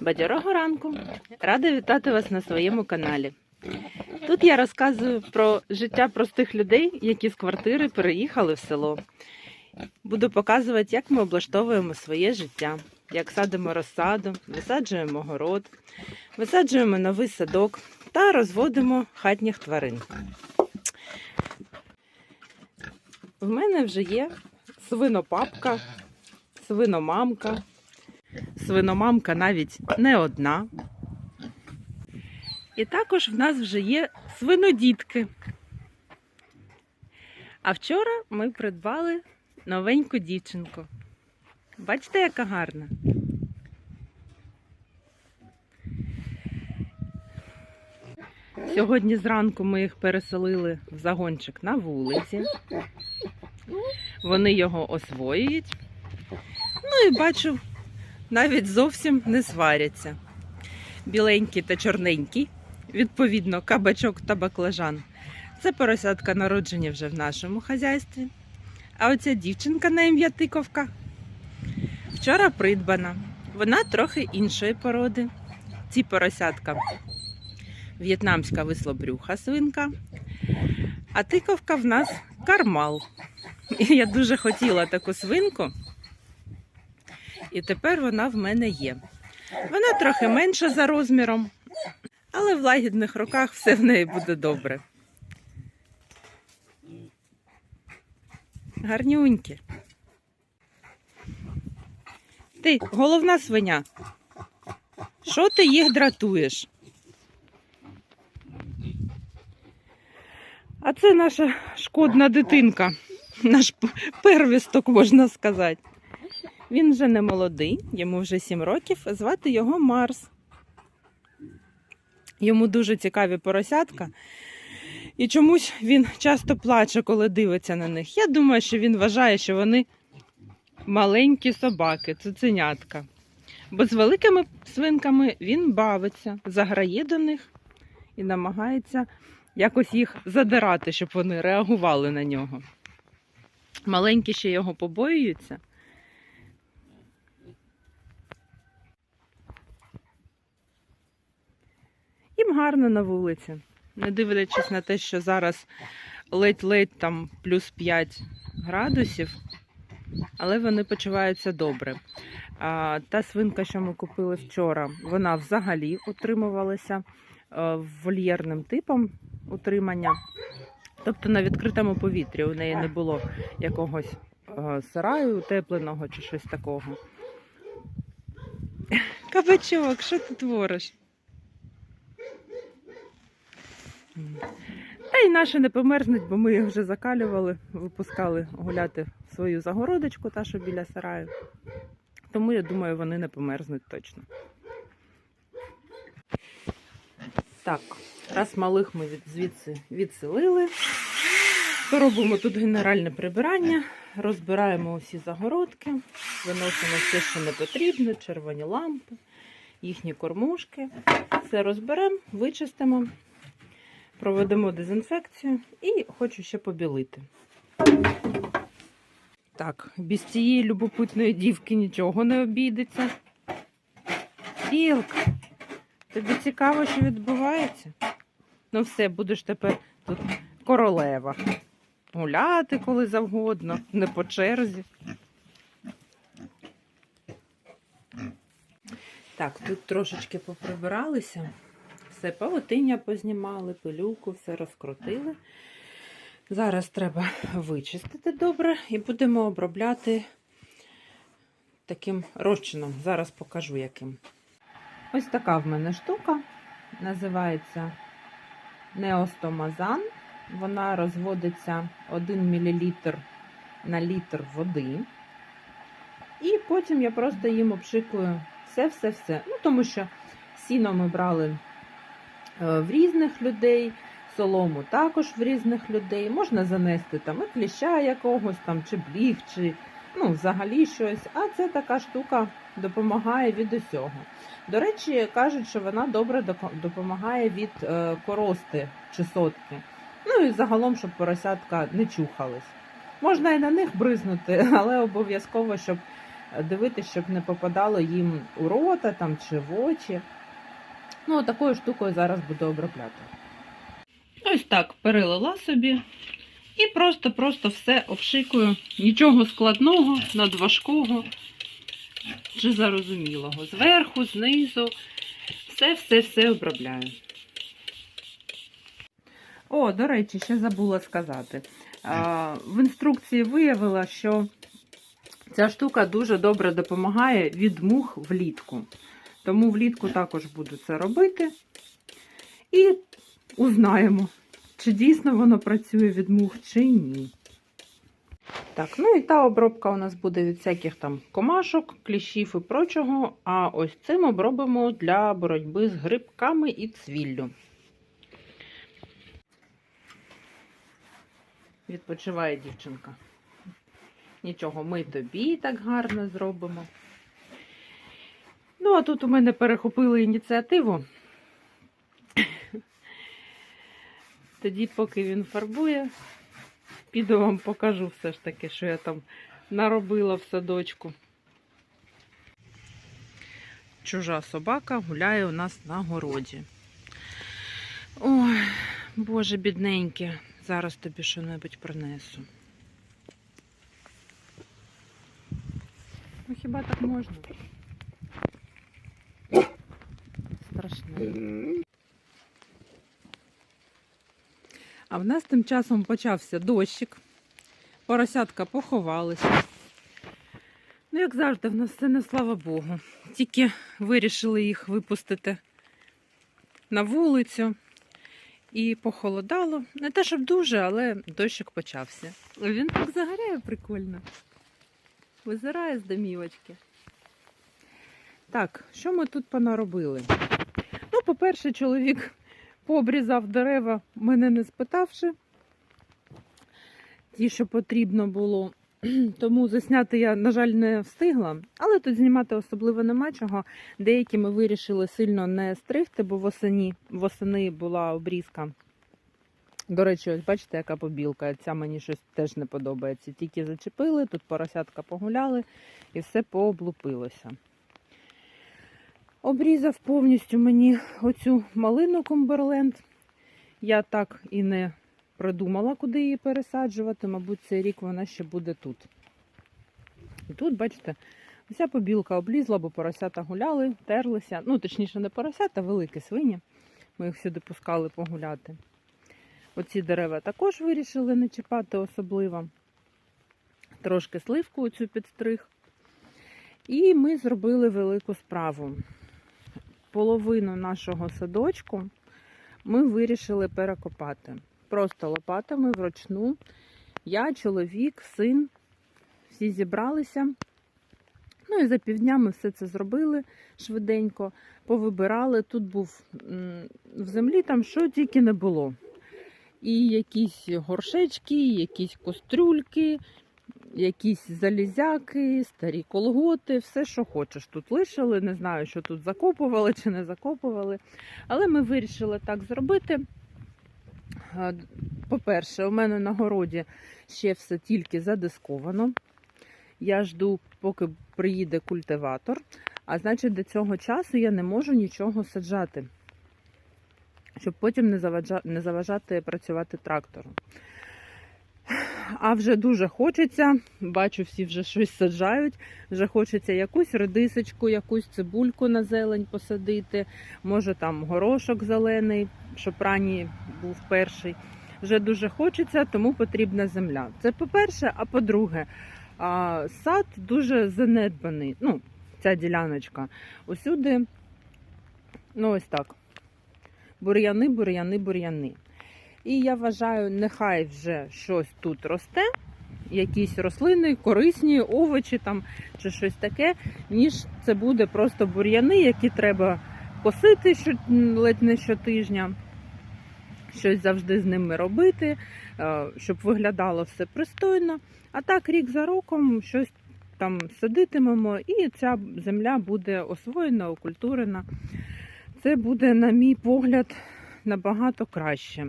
Бадьорого ранку! Рада вітати вас на своєму каналі. Тут я розказую про життя простих людей, які з квартири переїхали в село. Буду показувати, як ми облаштовуємо своє життя, як садимо розсаду, висаджуємо город, висаджуємо новий садок та розводимо хатніх тварин. В мене вже є свинопапка, свиномамка. Свиномамка навіть не одна. І також в нас вже є свинодітки. А вчора ми придбали новеньку дівчинку. Бачите, яка гарна? Сьогодні зранку ми їх переселили в загончик на вулиці. Вони його освоюють. Ну і бачу, навіть зовсім не сваряться. Біленький та чорненький, відповідно, кабачок та баклажан. Це поросятка народжені вже в нашому хазяйстві. А оця дівчинка на ім'я Тиковка вчора придбана. Вона трохи іншої породи. Ці поросятка в'єтнамська вислобрюха свинка, а тиковка в нас кармал. І я дуже хотіла таку свинку. І тепер вона в мене є. Вона трохи менша за розміром, але в лагідних руках все в неї буде добре. Гарнюнькі. Ти, головна свиня. Що ти їх дратуєш? А це наша шкодна дитинка, наш первісток, можна сказати. Він вже не молодий, йому вже 7 років, звати його Марс. Йому дуже цікаві поросятка. І чомусь він часто плаче, коли дивиться на них. Я думаю, що він вважає, що вони маленькі собаки, цуценятка. Бо з великими свинками він бавиться, заграє до них і намагається якось їх задирати, щоб вони реагували на нього. Маленькі ще його побоюються. Їм гарно на вулиці. Не дивлячись на те, що зараз ледь-ледь там плюс 5 градусів, але вони почуваються добре. А, та свинка, що ми купили вчора, вона взагалі утримувалася е, вольєрним типом утримання. Тобто на відкритому повітрі у неї не було якогось е, сараю утепленого чи щось такого. Кабачок, що ти твориш? Та й наші не померзнуть, бо ми їх вже закалювали, випускали гуляти в свою загородочку, та що біля сараю. Тому я думаю, вони не померзнуть точно. Так, раз малих ми від, звідси відселили, то робимо тут генеральне прибирання, розбираємо усі загородки, виносимо все, що не потрібно, червоні лампи, їхні кормушки. Все розберемо, вичистимо, проведемо дезінфекцію і хочу ще побілити. Так, без цієї любопитної дівки нічого не обійдеться. Білка, тобі цікаво, що відбувається? Ну все, будеш тепер тут королева. Гуляти коли завгодно, не по черзі. Так, тут трошечки поприбиралися. Все, павутиння познімали, пилюку, все розкрутили. Зараз треба вичистити добре і будемо обробляти таким розчином. Зараз покажу яким. Ось така в мене штука. Називається Неостомазан. Вона розводиться 1 мл на літр води. І потім я просто їм обшикую все-все-все. Ну, тому що сіно ми брали в різних людей, солому також в різних людей. Можна занести там і кліща якогось там, чи бліг, чи ну, взагалі щось. А це така штука допомагає від усього. До речі, кажуть, що вона добре допомагає від е, корости чесотки. Ну і загалом, щоб поросятка не чухались. Можна і на них бризнути, але обов'язково, щоб дивитися, щоб не попадало їм у рота там чи в очі. Ну, такою штукою зараз буду обробляти. Ось так перелила собі і просто-просто все обшикую. Нічого складного, надважкого чи зарозумілого. Зверху, знизу, все-все-все обробляю. О, до речі, ще забула сказати. А, В інструкції виявила, що ця штука дуже добре допомагає від мух влітку. Тому влітку також буду це робити. І узнаємо, чи дійсно воно працює від мух, чи ні. Так, ну і та обробка у нас буде від всяких там комашок, кліщів і прочого. А ось цим обробимо для боротьби з грибками і цвіллю. Відпочиває дівчинка. Нічого, ми тобі так гарно зробимо. Ну, а тут у мене перехопили ініціативу. Тоді, поки він фарбує, піду вам покажу все ж таки, що я там наробила в садочку. Чужа собака гуляє у нас на городі. Ой, боже, бідненьке, зараз тобі що-небудь принесу. Ну хіба так можна? Страшне. А в нас тим часом почався дощик. Поросятка поховалися. Ну, як завжди, в нас все не слава Богу. Тільки вирішили їх випустити на вулицю. І похолодало. Не те, щоб дуже, але дощик почався. Він так загоряє прикольно. Визирає з домівочки. Так, що ми тут понаробили? По-перше, чоловік пообрізав дерева, мене не спитавши. Ті, що потрібно було. Тому засняти я, на жаль, не встигла. Але тут знімати особливо нема чого. Деякі ми вирішили сильно не стригти, бо восені, восени була обрізка. До речі, ось бачите, яка побілка. Ця мені щось теж не подобається. Тільки зачепили, тут поросятка погуляли і все пооблупилося. Обрізав повністю мені оцю малину Кумберленд. Я так і не придумала, куди її пересаджувати. Мабуть, цей рік вона ще буде тут. І тут, бачите, вся побілка облізла, бо поросята гуляли, терлися. Ну, точніше, не поросята, а великі свині. Ми їх сюди пускали погуляти. Оці дерева також вирішили не чіпати особливо. Трошки сливку оцю підстриг. І ми зробили велику справу. Половину нашого садочку ми вирішили перекопати. Просто лопатами вручну. Я, чоловік, син, всі зібралися. Ну і за півдня ми все це зробили швиденько, повибирали. Тут був в землі там що тільки не було. І якісь горшечки, і якісь кострюльки, якісь залізяки, старі колготи, все, що хочеш. Тут лишили. Не знаю, що тут закопували чи не закопували. Але ми вирішили так зробити. По-перше, у мене на городі ще все тільки задисковано. Я жду, поки приїде культиватор, а значить, до цього часу я не можу нічого саджати, щоб потім не заважати працювати трактором. А вже дуже хочеться, бачу, всі вже щось саджають. Вже хочеться якусь редисочку, якусь цибульку на зелень посадити, може там горошок зелений, щоб ранній був перший. Вже дуже хочеться, тому потрібна земля. Це по-перше, а по-друге, сад дуже занедбаний. Ну, ця діляночка. Усюди, ну ось так. Бур'яни, бур'яни, бур'яни. І я вважаю, нехай вже щось тут росте, якісь рослини, корисні, овочі там чи щось таке, ніж це буде просто бур'яни, які треба косити що, ледь не щотижня, щось завжди з ними робити, е, щоб виглядало все пристойно. А так, рік за роком щось там садитимемо, і ця земля буде освоєна, окультурена. Це буде, на мій погляд, набагато краще.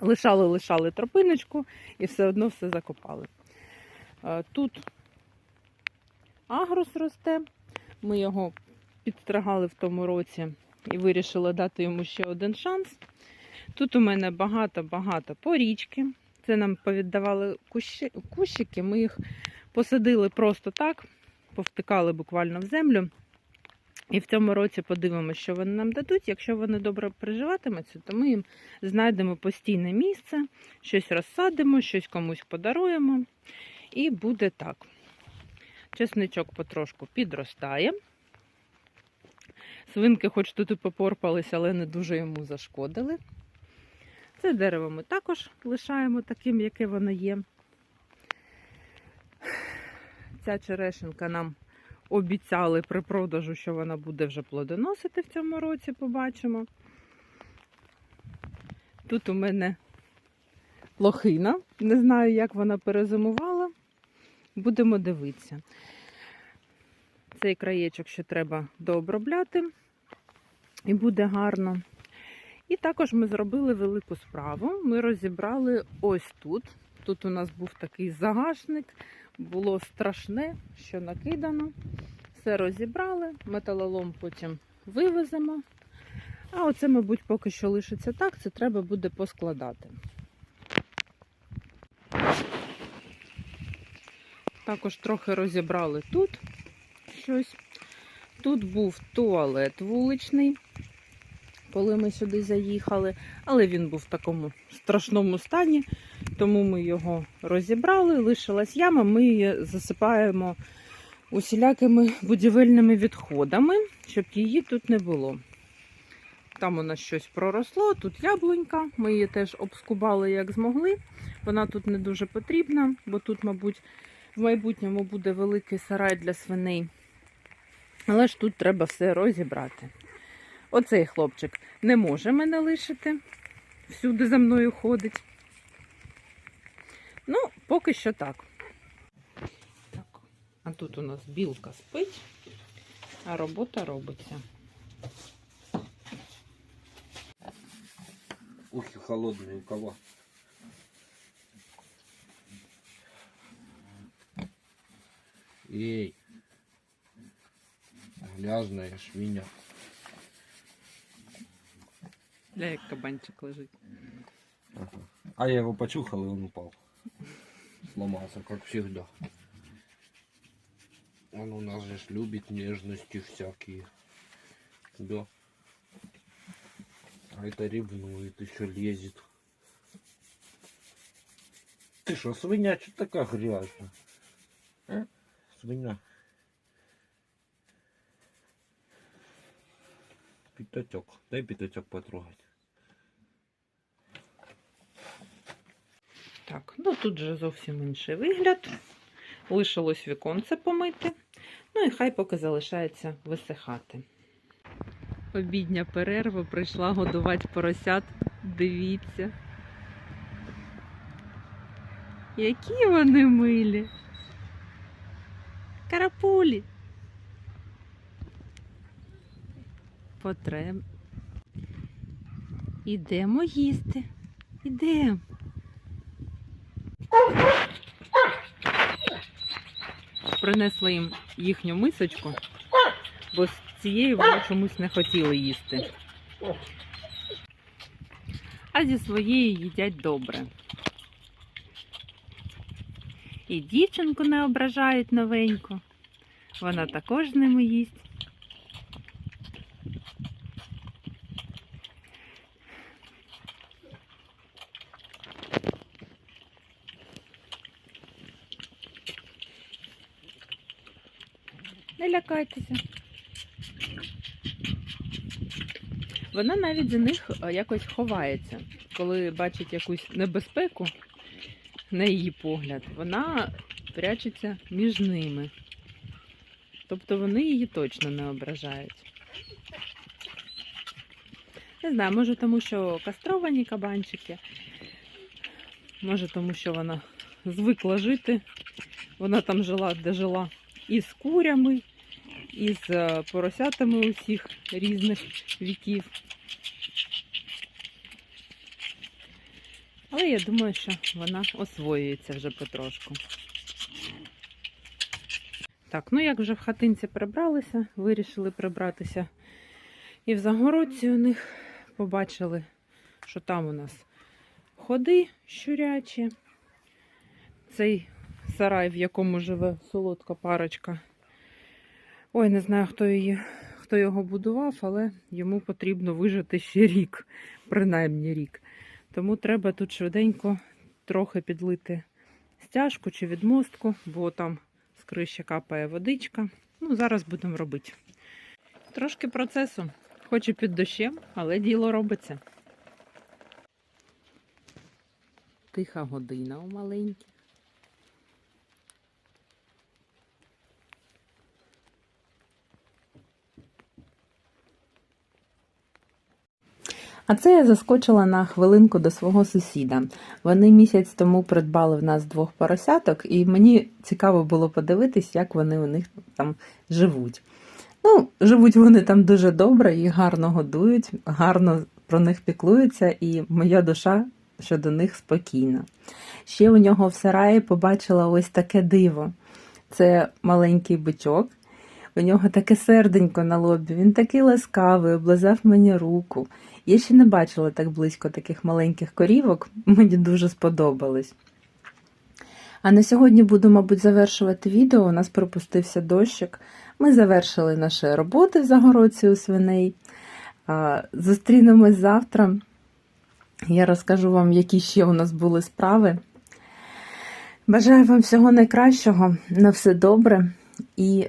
Лишали, лишали тропиночку і все одно все закопали. Е, Тут агрус росте. Ми його підстригали в тому році і вирішили дати йому ще один шанс. Тут у мене багато-багато порічки. Це нам повіддавали кущики. Ми їх посадили просто так, повтикали буквально в землю. І в цьому році подивимося, що вони нам дадуть. Якщо вони добре приживатимуться, то ми їм знайдемо постійне місце, щось розсадимо, щось комусь подаруємо. І буде так. Чесничок потрошку підростає. Свинки, хоч тут і попорпалися, але не дуже йому зашкодили. Це дерево ми також лишаємо таким, яке воно є. Ця черешенка нам обіцяли при продажу, що вона буде вже плодоносити в цьому році, побачимо. Тут у мене лохина. Не знаю, як вона перезимувала. Будемо дивитися. Цей краєчок ще треба дообробляти, і буде гарно. І також ми зробили велику справу. Ми розібрали ось тут. Тут у нас був такий загашник, було страшне, що накидано. Все розібрали, металолом потім вивеземо. А оце, мабуть, поки що лишиться так, це треба буде поскладати. Також трохи розібрали тут щось. Тут був туалет вуличний, коли ми сюди заїхали, але він був в такому страшному стані, тому ми його розібрали, лишилась яма, ми її засипаємо усілякими будівельними відходами, щоб її тут не було. Там у нас щось проросло, тут яблунька, ми її теж обскубали як змогли. Вона тут не дуже потрібна, бо тут, мабуть, в майбутньому буде великий сарай для свиней. Але ж тут треба все розібрати. Оцей хлопчик не може мене лишити, всюди за мною ходить. Ну, поки що так. так. А тут у нас білка спить, а робота робиться. Ухи холодные у кого? Эй, грязная швиня. Ля, як кабанчик лежить. А я его почухал, и он упал. Сломался, как всегда. Он у нас же любит нежности всякие. Да. А это ревнует, еще лезет. Ты что, свинья, что такая грязная? А? Свинья. Пятачок. Дай пятачок потрогать. Так, ну тут же зовсім інший вигляд. Лишилось віконце помити. Ну і хай поки залишається висихати. Обідня перерва прийшла годувати поросят. Дивіться. Які вони милі. Карапулі. Потреб. Ідемо їсти. Ідемо. Принесла їм їхню мисочку, бо з цією вони чомусь не хотіли їсти. А зі своєї їдять добре. І дівчинку не ображають новеньку. Вона також з ними їсть. Не лякайтеся. Вона навіть за них е, якось ховається. Коли бачить якусь небезпеку, на її погляд, вона прячеться між ними. Тобто вони її точно не ображають. Не знаю, може тому, що кастровані кабанчики, може тому, що вона звикла жити. Вона там жила, де жила, і з курями, і з е, поросятами усіх різних віків. Але я думаю, що вона освоюється вже потрошку. Так, ну як вже в хатинці прибралися, вирішили прибратися. І в загородці у них побачили, що там у нас ходи щурячі. Цей сарай, в якому живе солодка парочка. Ой, не знаю, хто її, хто його будував, але йому потрібно вижити ще рік, принаймні рік. Тому треба тут швиденько трохи підлити стяжку чи відмостку, бо там з криші капає водичка. Ну, зараз будемо робити. Трошки процесу, хоч і під дощем, але діло робиться. Тиха година у маленькій. А це я заскочила на хвилинку до свого сусіда. Вони місяць тому придбали в нас двох поросяток, і мені цікаво було подивитись, як вони у них там живуть. Ну, живуть вони там дуже добре, їх гарно годують, гарно про них піклуються, і моя душа щодо них спокійна. Ще у нього в сараї побачила ось таке диво. Це маленький бичок. У нього таке серденько на лобі, він такий ласкавий, облизав мені руку. Я ще не бачила так близько таких маленьких корівок, мені дуже сподобалось. А на сьогодні буду, мабуть, завершувати відео. У нас пропустився дощик. Ми завершили наші роботи в загородці у свиней. Зустрінемось завтра. Я розкажу вам, які ще у нас були справи. Бажаю вам всього найкращого, на все добре і